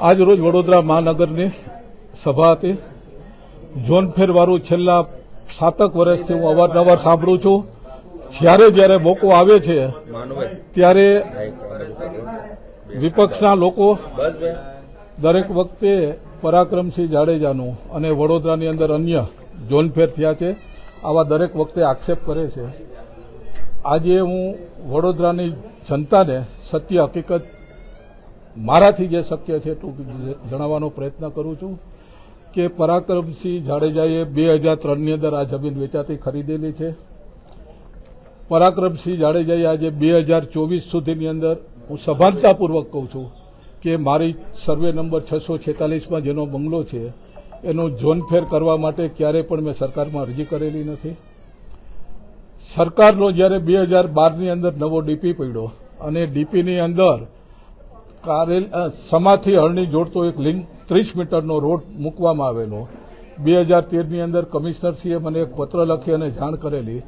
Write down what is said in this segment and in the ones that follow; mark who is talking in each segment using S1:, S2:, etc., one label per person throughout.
S1: આજ રોજ વડોદરા મહાનગરની સભા હતી. ઝોન ફેરવાળું છેલ્લા સાતક વર્ષથી હું અવારનવાર સાંભળું છું. જ્યારે જ્યારે મોકો આવે છે, ત્યારે વિપક્ષના લોકો દરેક વખતે પરાક્રમસિંહ જાડેજાનું અને વડોદરાની અંદર અન્ય ઝોન ફેર થયા છે, આવા દરેક વખતે આક્ષેપ કરે છે. આજે હું વડોદરાની જનતાને સત્ય હકીકત મારાથી જે શક્ય છે તો જણાવવાનો પ્રયત્ન કરું છું કે પરાક્રમસિંહ જાડેજાએ બે હજાર ત્રણની અંદર આ જમીન વેચાતી ખરીદેલી છે. પરાક્રમસિંહ જાડેજાએ આજે બે હજાર ચોવીસ સુધીની અંદર હું સભાનતાપૂર્વક કહું છું કે મારી સર્વે નંબર છસો છેતાલીસમાં જેનો બંગલો છે, એનો ઝોનફેર કરવા માટે ક્યારે પણ મેં સરકારમાં અરજી કરેલી નથી. સરકારનો જ્યારે બે હજાર બારની અંદર નવો ડીપી પડ્યો અને ડીપીની અંદર કારેલ સમાથી હળની જોડતો એક લિંક ત્રીસ મીટરનો રોડ મૂકવામાં આવેલો. બે હજાર તેરની અંદર કમિશનરશ્રીએ મને એક પત્ર લખી અને જાણ કરેલી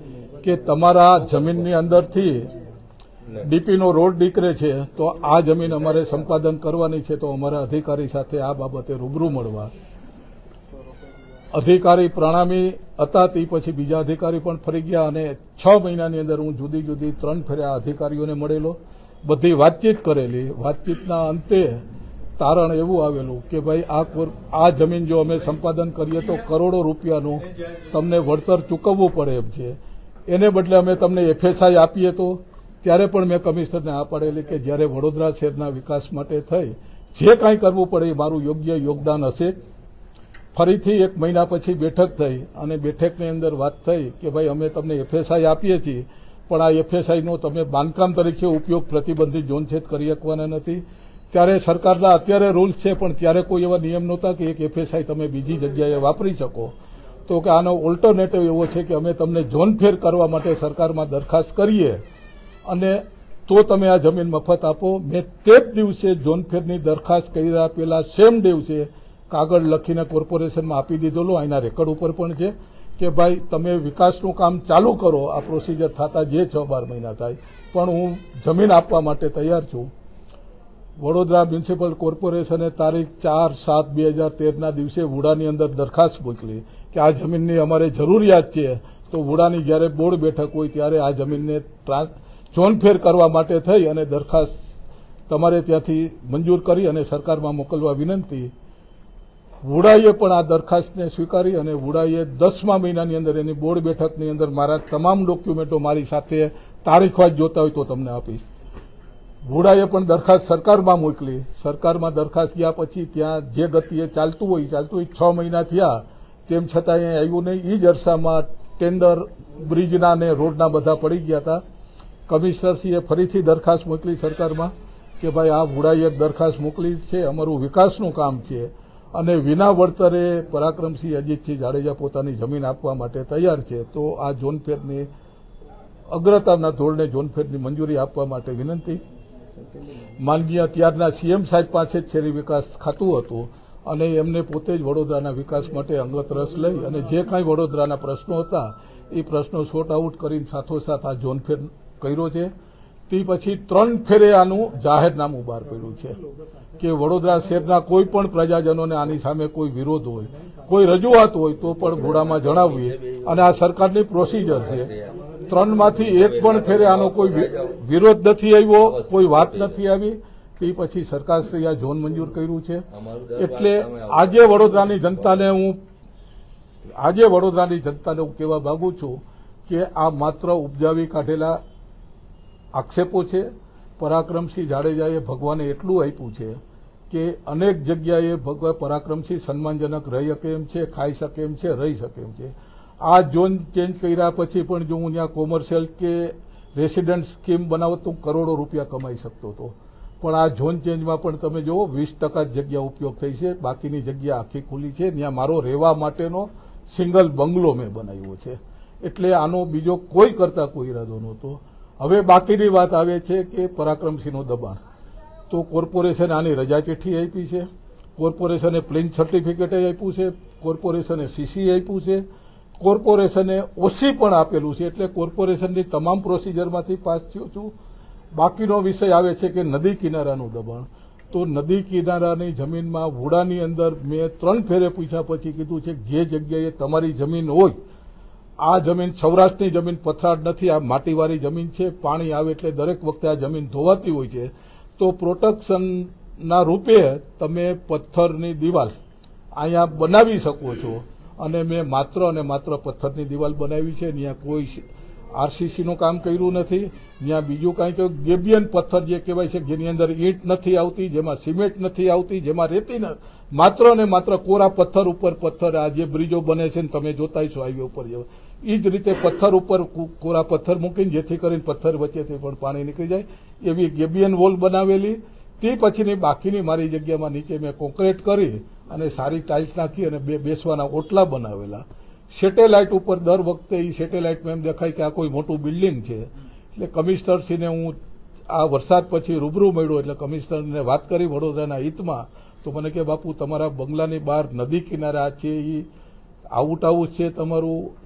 S1: કે તમારા જમીનની અંદરથી ડીપીનો રોડ નીકળે છે, તો આ જમીન અમારે સંપાદન કરવાની છે, તો અમારા અધિકારી સાથે આ બાબતે રૂબરૂ મળવા. અધિકારી પ્રણામી હતા, તે પછી બીજા અધિકારી પણ ફરી ગયા અને છ મહિનાની અંદર હું જુદી જુદી ત્રણ ફેર્યા અધિકારીઓને મળેલો. બધી વાતચીત કરેલી. વાતચીતના અંતે તારણ એવું આવેલું કે ભાઈ આ આ જમીન જો અમે સંપાદન કરીએ તો કરોડો રૂપિયાનું તમને વળતર ચૂકવવું પડે એમ છે. એને બદલે અમે તમને એફએસઆઈ આપીએ તો ત્યારે પણ મેં કમિશનરને આ પાડેલી કે જ્યારે વડોદરા શહેરના વિકાસ માટે થઈ, જે કાંઈ કરવું પડે એ મારું યોગ્ય યોગદાન હશે. ફરીથી એક મહિના પછી બેઠક થઈ અને બેઠકની અંદર વાત થઈ કે ભાઈ અમે તમને એફએસઆઈ આપીએ છીએ. પણ આ એફએસઆઈનો તમે બાંધકામ તરીકે ઉપયોગ પ્રતિબંધિત ઝોન છેદ કરી શકવાના નથી. ત્યારે સરકારના અત્યારે રૂલ્સ છે, પણ ત્યારે કોઈ એવા નિયમ નહોતા કે એક એફએસઆઈ તમે બીજી જગ્યાએ વાપરી શકો. તો કે આનો ઓલ્ટરનેટિવ એવો છે કે અમે તમને ઝોન ફેર કરવા માટે સરકારમાં દરખાસ્ત કરીએ અને તો તમે આ જમીન મફત આપો. મેં તે જ દિવસે ઝોન ફેરની દરખાસ્ત કર્યા પેલા સેમ દિવસે કાગળ લખીને કોર્પોરેશનમાં આપી દીધેલો. એના રેકર્ડ ઉપર પણ છે. કે ભાઈ, તમે વિકાસનું કામ ચાલુ કરો. આ પ્રોસિજર થતા જે છ બાર મહિના થાય. પણ હું જમીન આપવા માટે તૈયાર છું. વડોદરા મ્યુનિસિપલ કોર્પોરેશને તારીખ ચાર સાત બે હજાર તેરના દિવસે વુડાની અંદર દરખાસ્ત મોકલી કે આ જમીનની અમારે જરૂરિયાત છે. તો વુડાની જ્યારે બોર્ડ બેઠક હોય ત્યારે આ જમીનને ઝોનફેર કરવા માટે થઈ અને દરખાસ્ત તમારે ત્યાંથી મંજૂર કરી અને સરકારમાં મોકલવા વિનંતી. વુડાઈએ પણ આ દરખાસ્તને સ્વીકારી અને વુડાઈએ દસમા મહિનાની અંદર એની બોર્ડ બેઠકની અંદર મારા તમામ ડોક્યુમેન્ટો મારી સાથે તારીખવાજ જોતા હોય તો તમને આપીશ. વુડાએ પણ દરખાસ્ત સરકારમાં મોકલી. સરકારમાં દરખાસ્ત ગયા પછી ત્યાં જે ગતિએ ચાલતું હોય ચાલતું હોય, છ મહિના થયા, તેમ છતાં અહીં આવ્યું નહીં. એ જ અરસામાં ટેન્ડર બ્રિજના ને રોડના બધા પડી ગયા હતા. કમિશનરશ્રીએ ફરીથી દરખાસ્ત મોકલી સરકારમાં કે ભાઈ આ વુડાએ દરખાસ્ત મોકલી છે, અમારું વિકાસનું કામ છે. અને વિના વળતરે પરાક્રમસિંહ અજીતસિંહ જાડેજા પોતાની જમીન આપવા માટે તૈયાર છે, તો આ ઝોનફેરની અગ્રતાના ધોરણે ઝોનફેરની મંજૂરી આપવા માટે વિનંતી. માનનીય ત્યારના સીએમ સાહેબ પાસે જ શહેરી વિકાસ ખાતું હતું અને એમને પોતે જ વડોદરાના વિકાસ માટે અંગત રસ લઈ અને જે કાંઈ વડોદરાના પ્રશ્નો હતા, એ પ્રશ્નો સોર્ટ આઉટ કરીને સાથોસાથ આ ઝોનફેર કર્યો છે. તે પછી ત્રણ ફેરે આનું જાહેરનામું બહાર પડ્યું છે. કે વડોદરા શહેરના કોઈ પણ પ્રજાજનોને આની સામે કોઈ વિરોધ હોય, કોઈ રજૂઆત હોય તો પણ ઘોડામાં જણાવીએ. અને આ સરકારની પ્રોસિજર છે. ત્રણમાંથી એક પણ ફેરે આનો કોઈ વિરોધ નથી આવ્યો, કોઈ વાત નથી આવી. તે પછી સરકારશ્રી આ ઝોન મંજૂર કર્યું છે. એટલે આજે વડોદરાની જનતાને હું, આજે વડોદરાની જનતાને હું કહેવા માંગુ છું કે આ માત્ર ઉપજાવી કાઢેલા આક્ષેપો છે. પરાક્રમસિંહ જાડેજાએ ભગવાને એટલું આપ્યું છે કે અનેક જગ્યાએ ભગવાન પરાક્રમસિંહ સન્માનજનક રહી શકે એમ છે, ખાઈ શકે એમ છે, રહી શકે એમ છે. આ ઝોન ચેન્જ કર્યા પછી પણ જો હું ત્યાં કોમર્શિયલ કે રેસિડન્ટ સ્કીમ બનાવત હું કરોડો રૂપિયા કમાઈ શકતો હતો. પણ આ ઝોન ચેન્જમાં પણ તમે જુઓ, વીસ ટકા જગ્યા ઉપયોગ થઈ છે. બાકીની જગ્યા આખી ખુલ્લી છે. ત્યાં મારો રહેવા માટેનો સિંગલ બંગલો મેં બનાવ્યો છે. એટલે આનો બીજો કોઈ કરતા કોઈ ઈરાદો નહોતો. હવે બાકીની વાત આવે છે કે પરાક્રમસિંહનું દબાણ. તો કોર્પોરેશન આની રજા ચિઠ્ઠી આપી છે, કોર્પોરેશને પ્લેન સર્ટિફિકેટ આપ્યું છે, કોર્પોરેશને સીસી આપ્યું છે, કોર્પોરેશને ઓસી પણ આપેલું છે, એટલે કોર્પોરેશનની તમામ પ્રોસિજરમાંથી પાસ થયો છું. બાકીનો વિષય આવે છે કે નદી કિનારાનું દબાણ. તો નદી કિનારાની જમીનમાં વુડાની અંદર મેં ત્રણ ફેરે પૂછ્યા પછી કીધું છે જે જગ્યાએ તમારી જમીન હોય આ જમીન સૌરાષ્ટ્રની જમીન પથરાડ નથી, આ માટીવાળી જમીન છે, પાણી આવે એટલે દરેક વખતે આ જમીન ધોવાતી હોય છે. તો પ્રોટેક્શનના રૂપે તમે પથ્થરની દિવાલ અહીંયા બનાવી શકો છો. અને મેં માત્ર અને માત્ર પથ્થરની દિવાલ બનાવી છે ત્યાં કોઈ આરસીસીનું કામ કર્યું નથી ત્યાં બીજું કાંઈ તો ગેબિયન પથ્થર જે કહેવાય છે, જેની અંદર ઈંટ નથી આવતી, જેમાં સિમેન્ટ નથી આવતી, જેમાં રેતી માત્ર ને માત્ર કોરા પથ્થર ઉપર પથ્થર આ જે બ્રિજો બને છે ને તમે જોતા છો હાઈવે ઉપર જેવા. એ જ રીતે પથ્થર ઉપર કોરા પથ્થર મૂકીને જેથી કરીને પથ્થર વચ્ચેથી પણ પાણી નીકળી જાય. એવી ગેબિયન વોલ બનાવેલી. તે પછીની બાકીની મારી જગ્યામાં નીચે મેં કોન્ક્રીટ કરી અને સારી ટાઇલ્સ નાખી અને બે બેસવાના ઓટલા બનાવેલા. સેટેલાઇટ ઉપર દર વખતે એ સેટેલાઇટમાં એમ દેખાય કે આ કોઈ મોટું બિલ્ડિંગ છે. એટલે કમિશનરશ્રીને હું આ વરસાદ પછી રૂબરૂ મળ્યો એટલે કમિશનરને વાત કરી વડોદરાના હિતમાં. તો મને કે, બાપુ, તમારા બંગલાની બહાર નદી કિનારે આ છે એ આઉટ હાઉસ છે તમારું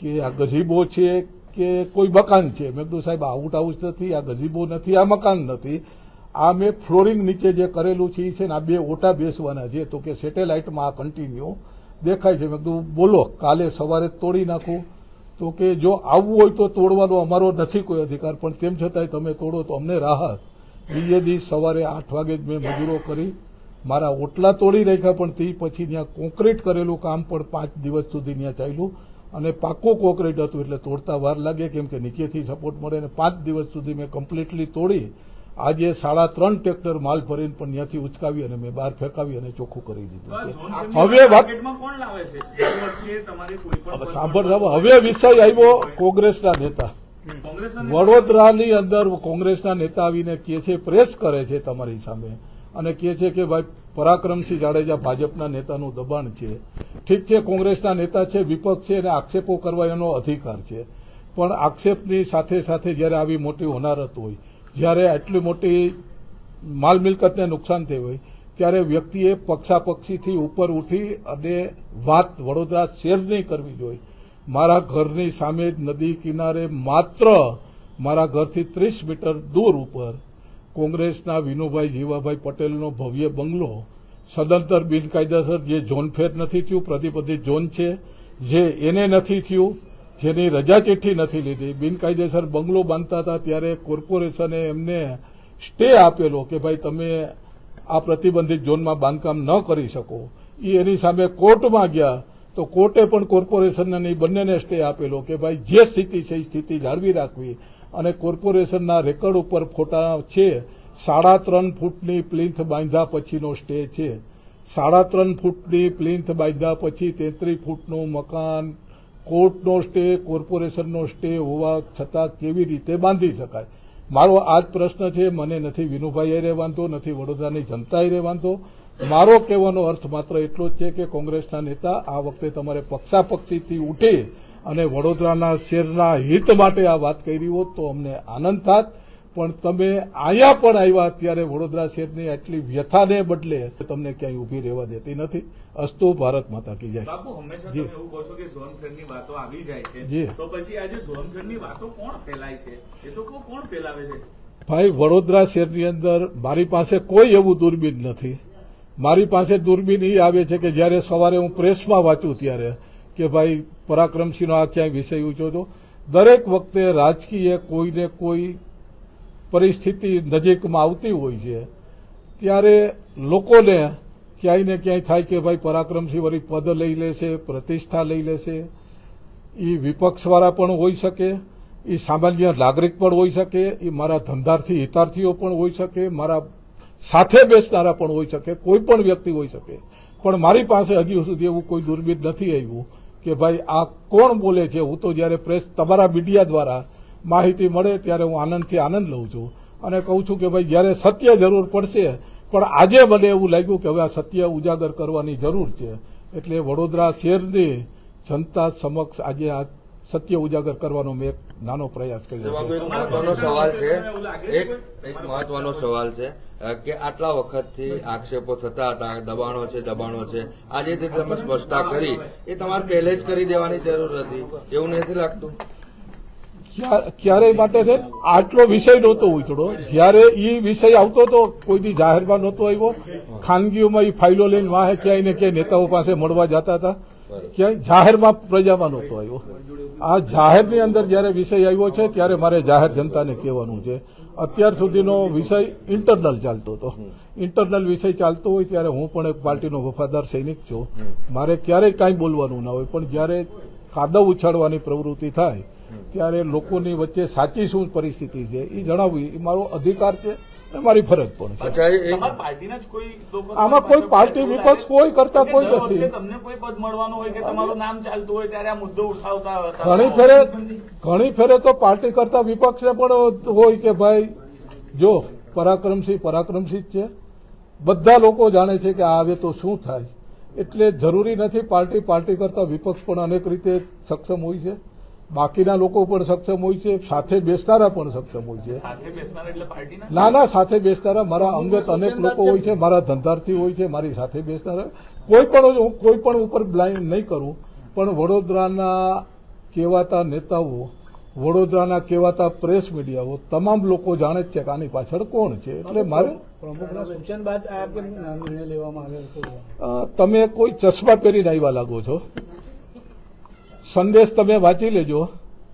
S1: કે આ ગઝીબો છે કે કોઈ મકાન છે? મેં કીધું, સાહેબ આઉટ હાઉસ નથી, આ ગઝીબો નથી, આ મકાન નથી. આ મેં ફ્લોરિંગ નીચે જે કરેલું છે એ છે ને આ બે ઓટા બેસવાના છે. તો કે સેટેલાઇટમાં આ કન્ટિન્યુ દેખાય છે. મેં કીધું, બોલો, કાલે સવારે તોડી નાખું. તો કે જો આવવું હોય તો તોડવાનો અમારો નથી કોઈ અધિકાર, પણ તેમ છતાંય તમે તોડો તો અમને રાહત. બીજે દિવસ સવારે આઠ વાગે જ મેં મજૂરો કરી, મારા ઓટલા તોડી રાખ્યા, પણ તે પછી ત્યાં કોન્ક્રીટ કરેલું કામ પણ પાંચ દિવસ સુધી ત્યાં ચાલ્યું. અને પાકો કોકરેટ હતું એટલે તોડતા વાર લાગે કેમ કે નીચેથી સપોર્ટ મળે અને પાંચ દિવસ સુધી મેં કમ્પ્લીટલી તોડી આજે સાડા ત્રણ ટ્રેક્ટર માલ ભરીને પણ ત્યાંથી ઉચકાવી અને મેં બહાર ફેંકાવી અને ચોખ્ખું કરી દીધું. હવે સાંભળ હવે વિષય આવ્યો કોંગ્રેસના નેતા. વડોદરાની અંદર કોંગ્રેસના નેતા આવીને કે છે પ્રેસ કરે છે તમારી સામે. અને કહે છે કે ભાઈ પરાક્રમસિંહ જાડેજા ભાજપના નેતાનું દબાણ છે. ઠીક છે, કોંગ્રેસના નેતા છે, વિપક્ષ છે અને આક્ષેપો કરવા એનો અધિકાર છે. પણ આક્ષેપની સાથે સાથે જ્યારે આવી મોટી હોનારત હોય, જ્યારે આટલી મોટી માલ મિલકતને નુકસાન થઈ હોય, ત્યારે વ્યક્તિએ પક્ષાપક્ષીથી ઉપર ઉઠી અને વાત વડોદરા શેરની કરવી જોઈએ. મારા ઘરની સામે જ નદી કિનારે માત્ર મારા ઘરથી ત્રીસ મીટર દૂર ઉપર કોંગ્રેસના વિનુભાઈ જીવાભાઈ પટેલનો ભવ્ય બંગલો સદંતર બિનકાયદેસર જે ઝોનફેર નથી થયું, પ્રતિબંધિત ઝોન છે, જે એને નથી થયું, જેની રજા ચિઠ્ઠી નથી લીધી. બિનકાયદેસર બંગલો બાંધતા હતા ત્યારે કોર્પોરેશને એમને સ્ટે આપેલો કે ભાઈ તમે આ પ્રતિબંધિત ઝોનમાં બાંધકામ ન કરી શકો. એ એની સામે કોર્ટમાં ગયા તો કોર્ટે પણ કોર્પોરેશનને બંનેને સ્ટે આપેલો કે ભાઈ જે સ્થિતિ છે એ સ્થિતિ જાળવી રાખવી. અને કોર્પોરેશનના રેકર્ડ ઉપર ફોટા છે. સાડા ત્રણ ફૂટની પ્લિન્થ બાંધ્યા પછીનો સ્ટે છે. સાડા ત્રણ ફૂટની પ્લિન્થ બાંધ્યા પછી તેત્રીસ ફૂટનું મકાન કોર્ટનો સ્ટે, કોર્પોરેશનનો સ્ટે હોવા છતાં કેવી રીતે બાંધી શકાય? મારો આ જ પ્રશ્ન છે, મને નથી વિનુભાઈએ રે વાંધો, નથી વડોદરાની જનતાએ રે વાંધો. મારો કહેવાનો અર્થ માત્ર એટલો જ છે કે કોંગ્રેસના નેતા આ વખતે તમારે પક્ષાપક્ષીથી ઉઠી અને વડોદરાના શેરના હિત માટે આ વાત કરી હોત તો અમને આનંદ થાત. પણ તમે અહીંયા પણ આવ્યા ત્યારે વડોદરા શહેરની આટલી વ્યથાને બદલે તમને ક્યાંય ઊભી રહેવા દેતી નથી. અસ્તુ ભારત માતા કી જાય.
S2: બાપુ હંમેશા
S1: જી.
S2: તમે એવું કહો છો કે ઝોન ફેરની વાતો આવી જાય
S1: જી.
S2: છે તો પછી આજે ઝોન ફેરની વાતો કોણ ફેલાય છે? એ તો કોણ ફેલાવે છે?
S1: ભાઈ વડોદરા શહેરની અંદર મારી પાસે કોઈ એવું દૂરબીન નથી. મારી પાસે દૂરબીન એ આવે છે કે જ્યારે સવારે હું પ્રેસમાં વાંચું ત્યારે કે ભાઈ પરાક્રમસિંહનો આ ક્યાંય વિષય ઊંચો હતો. દરેક વખતે રાજકીય કોઈને કોઈ પરિસ્થિતિ નજીકમાં આવતી હોય છે, ત્યારે લોકોને ક્યાંય ને ક્યાંય થાય કે ભાઈ પરાક્રમસિંહ વળી પદ લઈ લેશે, પ્રતિષ્ઠા લઈ લેશે. એ વિપક્ષવાળા પણ હોઈ શકે એ સામાન્ય નાગરિક પણ હોઈ શકે એ મારા ધંધાર્થી હિતાર્થીઓ પણ હોઈ શકે, મારા સાથે બેસનારા પણ હોઈ શકે, કોઈ પણ વ્યક્તિ હોઈ શકે. પણ મારી પાસે હજી સુધી એવું કોઈ દુર્બીન નથી આવ્યું. કે ભાઈ, આ કોણ બોલે છે? હું તો જ્યારે પ્રેસ તમારા મીડિયા દ્વારા માહિતી મળે ત્યારે હું આનંદથી આનંદ લઉં છું. અને કહું છું કે ભાઈ, જ્યારે સત્ય જરૂર પડશે, પણ આજે મને એવું લાગ્યું કે હવે આ સત્ય ઉજાગર કરવાની જરૂર છે. એટલે વડોદરા શહેરની જનતા સમક્ષ આજે આ સત્ય ઉજાગર કરવાનો મેં એક નાનો પ્રયાસ કર્યો
S3: મહત્વનો સવાલ છે. એક એક મહત્વનો સવાલ છે કે આટલા વખતથી આક્ષેપો થતા હતા દબાણો છે દબાણો છે. આજે તે તમે સ્પષ્ટતા કરી. એ તમારે પહેલે જ કરી દેવાની જરૂર હતી. એવું નથી લાગતું?
S1: ક્યા- ક્યારેય માટે છે? આટલો વિષય નહોતો ઉછળો જ્યારે એ વિષય આવતો હતો કોઈ દી જાહેરમાં નહોતો આવ્યો. ખાનગીઓમાં એ ફાઇલો લઈને વાહે ક્યાંય ને ક્યાંય નેતાઓ પાસે મળવા જતા હતા. ક્યાંય જાહેરમાં પ્રજામાં નહોતો આવ્યો. આ જાહેરની અંદર જ્યારે વિષય આવ્યો છે ત્યારે મારે જાહેર જનતાને કહેવાનું છે. અત્યાર સુધીનો વિષય ઇન્ટરનલ ચાલતો હતો. ઇન્ટરનલ વિષય ચાલતો હોય ત્યારે હું પણ એક પાર્ટીનો વફાદાર સૈનિક છું. મારે ક્યારેય કાંઈ બોલવાનું ના હોય પણ જ્યારે કાદવ ઉછાળવાની પ્રવૃત્તિ થાય ત્યારે લોકોની વચ્ચે સાચી શું પરિસ્થિતિ છે એ જણાવવી એ મારો અધિકાર છે. મારી ફરજ પણ છે.
S3: અચ્છા એ-
S2: તમારા પાર્ટીના જ કોઈ લોકો
S1: આમાં કોઈ પાર્ટી વિપક્ષ કોઈ કરતા કોઈ નથી.
S2: તમને કોઈ પદ મળવાનું હોય કે તમારું નામ ચાલતું હોય ત્યારે આ મુદ્દો ઉઠાવતા
S1: ઘણી ફેરે ઘણી ફેરે તો પાર્ટી કરતા વિપક્ષને પણ હોય કે ભાઈ જો પરાક્રમસિંહ પરાક્રમસિંહ જ છે. બધા લોકો જાણે છે કે આ આવે તો શું થાય? એટલે જરૂરી નથી પાર્ટી પાર્ટી કરતા વિપક્ષ પણ અનેક રીતે સક્ષમ હોય છે. બાકીના લોકો પણ સક્ષમ હોય છે સાથે બેસનારા પણ સક્ષમ હોય છે.
S2: સાથે બેસનાર એટલે પાર્ટીના?
S1: ના ના સાથે બેસનારા મારા અંગત અનેક લોકો હોય છે મારા ધંધાર્થી હોય છે મારી સાથે બેસનારા. કોઈ પણ હું કોઈ પણ ઉપર બ્લાઇન્ડ નહીં કરું પણ વડોદરાના કહેવાતા નેતાઓ વડોદરાના કહેવાતા પ્રેસ મીડિયાઓ તમામ લોકો જાણે જ છે કે આની પાછળ કોણ છે. એટલે મારે
S4: પ્રમુખના સૂચન બાદ આ નિર્ણય લેવામાં આવ્યો
S1: તમે કોઈ ચશ્મા પહેરીને આવ્યા લાગો છો? સંદેશ તમે વાંચી લેજો.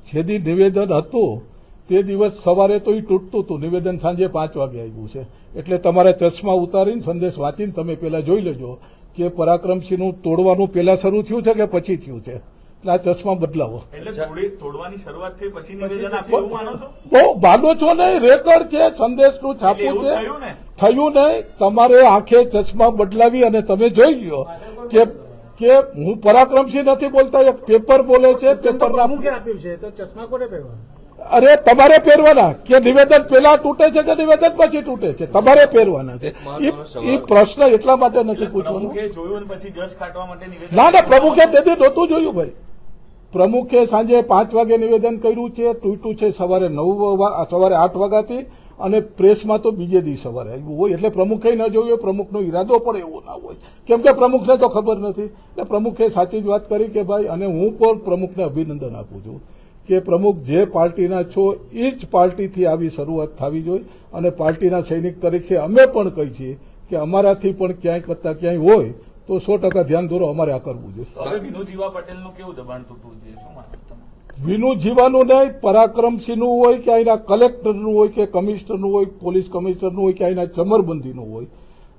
S1: છેદી નિવેદન હતું તે દિવસ સવારે તો એ તૂટતું હતું. નિવેદન સાંજે પાંચ વાગે આવ્યું છે. એટલે તમારે ચશ્મા ઉતારીને સંદેશ વાંચીને તમે પહેલાં જોઈ લેજો કે પરાક્રમસિંહનું તોડવાનું પહેલાં શરૂ થયું છે કે પછી થયું છે? એટલે આ ચશ્મા બદલાવો.
S2: એટલે શરૂઆત થઈ પછી નિવેદન આપ્યું એવું માનો છો?
S1: બહુ ભાગો છો નહીં રેકર્ડ છે સંદેશનું છાપું છે.
S2: થયું ને?
S1: નહીં. તમારે આંખે ચશ્મા બદલાવી અને તમે જોઈ લો કે કે હું પરાક્રમસિંહ નથી બોલતા એક પેપર બોલે છે
S4: પેપર આપ્યું છે? તો ચશ્મા કોને પહેરવા
S1: અરે તમારે પહેરવાના. કે નિવેદન પેલા તૂટે છે કે નિવેદન પછી તૂટે છે? તમારે પહેરવાના છે. એ પ્રશ્ન એટલા માટે નથી પૂછવાનો. ના ના પ્રમુખે તેથી નહોતું જોયું ભાઈ. પ્રમુખે સાંજે પાંચ વાગે નિવેદન કર્યું છે તૂટ્યું છે સવારે નવ સવારે આઠ વાગ્યાથી. અને પ્રેસમાં તો બીજે દી સવારે આવ્યું હોય. એટલે પ્રમુખે ન જોયું પ્રમુખનો ઈરાદો પણ એવો ના હોય. કેમ કે પ્રમુખને તો ખબર નથી. એટલે પ્રમુખે સાચી જ વાત કરી કે ભાઈ, અને હું પણ પ્રમુખને અભિનંદન આપું છું કે પ્રમુખ જે પાર્ટીના છો એ જ પાર્ટીથી આવી શરૂઆત થવી જોઈએ. અને પાર્ટીના સૈનિક તરીકે અમે પણ કહી છીએ કે અમારાથી પણ ક્યાંય કરતા ક્યાંય હોય તો સો ટકા ધ્યાન દોરો અમારે આ કરવું જોઈએ.
S2: હવે પટેલનું કેવું દબાણ તૂટવું જોઈએ? શું
S1: વિનુ જીવાનું નહીં પરાક્રમસિંહનું હોય કે અહીંના કલેક્ટરનું હોય કે કમિશનરનું હોય, પોલીસ કમિશનરનું હોય કે અહીંના ચમરબંધીનું હોય,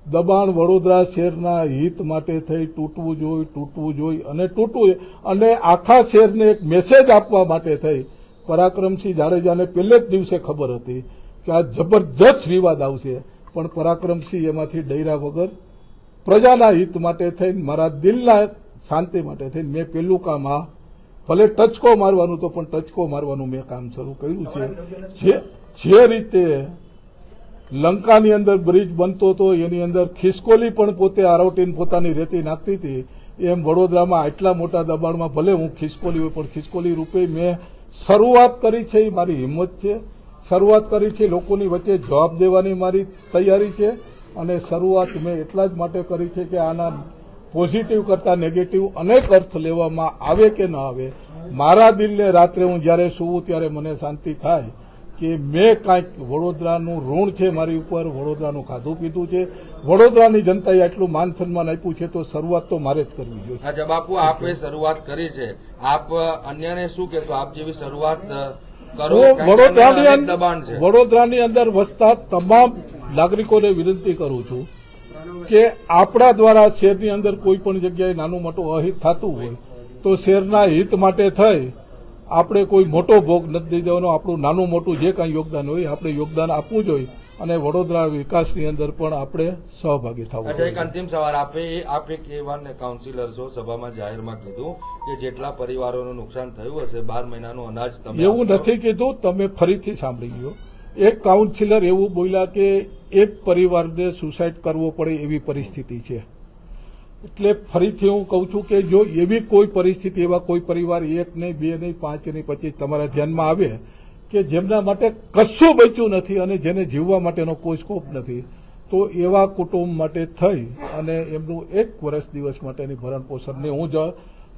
S1: દબાણ વડોદરા શહેરના હિત માટે થઈ, તૂટવું જોઈએ તૂટવું જોઈએ અને તૂટવું. અને આખા શહેરને એક મેસેજ આપવા માટે થઈ પરાક્રમસિંહ જાડેજાને પહેલે જ દિવસે ખબર હતી કે આ જબરજસ્ત વિવાદ આવશે પણ પરાક્રમસિંહ એમાંથી ડૈરા વગર પ્રજાના હિત માટે થઈને, મારા દિલના શાંતિ માટે થઈને મેં પેલું કામ આ ભલે ટચકો મારવાનું તો પણ ટચકો મારવાનું મેં કામ શરૂ કર્યું છે. જે જે રીતે લંકાની અંદર બ્રિજ બનતો હતો એની અંદર ખિસકોલી પણ પોતે આરોટીને પોતાની રેતી નાખતી હતી. એમ વડોદરામાં આટલા મોટા દબાણમાં ભલે હું ખિસકોલી હોય પણ ખિસકોલી રૂપે મેં શરૂઆત કરી છે એ મારી હિંમત છે. શરૂઆત કરી છે લોકોની વચ્ચે જવાબ દેવાની મારી તૈયારી છે. અને શરૂઆત મેં એટલા જ માટે કરી છે કે આના પોઝિટિવ કરતા નેગેટિવ અનેક અર્થ લેવામાં આવે કે ન આવે મારા દિલને રાત્રે હું જ્યારે સુવું ત્યારે મને શાંતિ થાય કે મેં કાંઈક વડોદરાનું ઋણ છે મારી ઉપર વડોદરાનું ખાધું પીધું છે. વડોદરાની જનતાએ આટલું માન સન્માન આપ્યું છે તો શરૂઆત તો મારે જ કરવી જોઈએ.
S3: અચ્છા બાપુ આપે શરૂઆત કરી છે. આપ અન્યને શું કહેશો? આપ જેવી શરૂઆત કરો
S1: વડોદરાની વડોદરાની અંદર વસતા તમામ નાગરિકોને વિનંતી કરું છું કે આપણા દ્વારા શહેરની અંદર કોઈ પણ જગ્યાએ નાનું મોટું અહિત થતું હોય તો શહેરના હિત માટે થઈ આપણે કોઈ મોટો ભોગ નથી દેવાનો. આપણું નાનું મોટું જે કાંઈ યોગદાન હોય આપણે યોગદાન આપવું જોઈએ અને વડોદરા વિકાસની અંદર પણ આપણે સહભાગી થવું
S3: અચ્છા એક અંતિમ સવાલ. આપે એ આપ એક એવા કાઉન્સિલર છો સભામાં જાહેરમાં કીધું કે જેટલા પરિવારોનું નુકસાન થયું હશે બાર મહિનાનું અનાજ તમે
S1: એવું નથી કીધું તમે ફરીથી સાંભળી ગયો એક કાઉન્સિલર એવું બોલ્યા કે એક પરિવારને સુસાઇડ કરવો પડે એવી પરિસ્થિતિ છે. એટલે ફરીથી હું કહું છું કે જો એવી કોઈ પરિસ્થિતિ, એવા કોઈ પરિવાર એક નહીં બે નહીં પાંચ નહીં પચીસ, તમારા ધ્યાનમાં આવે કે જેમના માટે કશું બચ્યું નથી અને જેને જીવવા માટેનો કોઈ સ્કોપ નથી, તો એવા કુટુંબ માટે થઈ અને એમનું એક વર્ષ દિવસ માટેની ભરણ પોષણની હું જ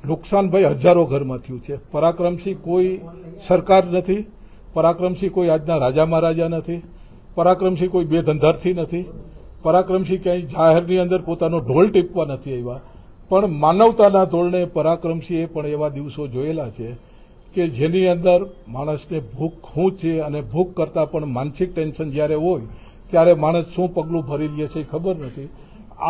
S1: નુકસાન ભાઈ હજારો ઘરમાં થયું છે. પરાક્રમસિંહ કોઈ સરકાર નથી. પરાક્રમસિંહ કોઈ આજના રાજા મહારાજા નથી પરાક્રમસિંહ કોઈ બે ધંધાર્થી નથી પરાક્રમસિંહ ક્યાંય જાહેરની અંદર પોતાનો ઢોલ ટીપવા નથી આવ્યા. પણ માનવતાના ધોરણે પરાક્રમસિંહે પણ એવા દિવસો જોયેલા છે કે જેની અંદર માણસને ભૂખ શું છે અને ભૂખ કરતાં પણ માનસિક ટેન્શન જ્યારે હોય, ત્યારે માણસ શું પગલું ભરી લે છે ખબર નથી.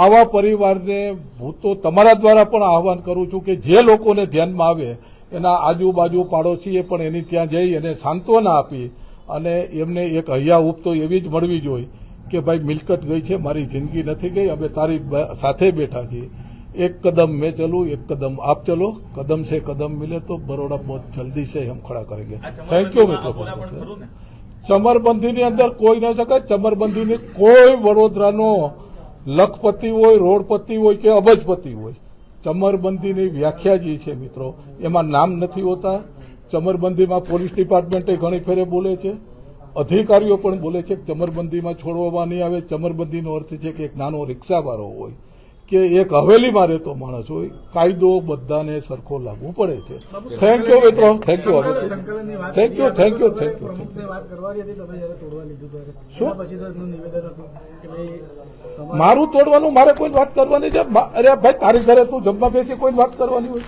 S1: આવા પરિવારને હું તો તમારા દ્વારા પણ આહવાન કરું છું કે જે લોકોને ધ્યાનમાં આવે એના આજુબાજુ પાડોશીએ પણ એની ત્યાં જઈ અને સાંત્વના આપી અને એમને એક હૈયા ઉપતો એવી જ મળવી જોઈએ કે ભાઈ મિલકત ગઈ છે મારી જિંદગી નથી ગઈ અમે તારી સાથે બેઠા છીએ. એક કદમ મેં ચલું એક કદમ આપ ચલો કદમ સે કદમ મિલે તો બરોડા બહુ જલ્દી સે હમ ખડા કરેંગે. થેન્ક યુ મિત્રો ચમરબંધીની અંદર કોઈ ન શકે ચમરબંધીની કોઈ વડોદરાનો લખપતિ હોય રોડપતિ હોય કે અબજપતિ હોય ચમરબંધીની વ્યાખ્યા જે છે મિત્રો, એમાં નામ નથી હોતા. ચમરબંધીમાં પોલીસ ડિપાર્ટમેન્ટે ઘણી ફેરે બોલે છે. અધિકારીઓ પણ બોલે છે કે ચમરબંધીમાં છોડવામાં નહીં આવે. ચમરબંધીનો અર્થ છે કે એક નાનો રિક્ષાવાળો હોય. કે એક હવેલીમાં રહેતો માણસ હોય કાયદો બધાને સરખો લાગુ પડે છે. થેન્ક યુ મિત્રો. Thank you thank you thank you thank you શું?
S4: તો
S1: મારું તોડવાનું મારે કોઈ વાત કરવાની છે? અરે ભાઈ તારી ઘરે તું જમવા બેસી કોઈ વાત કરવાની હોય?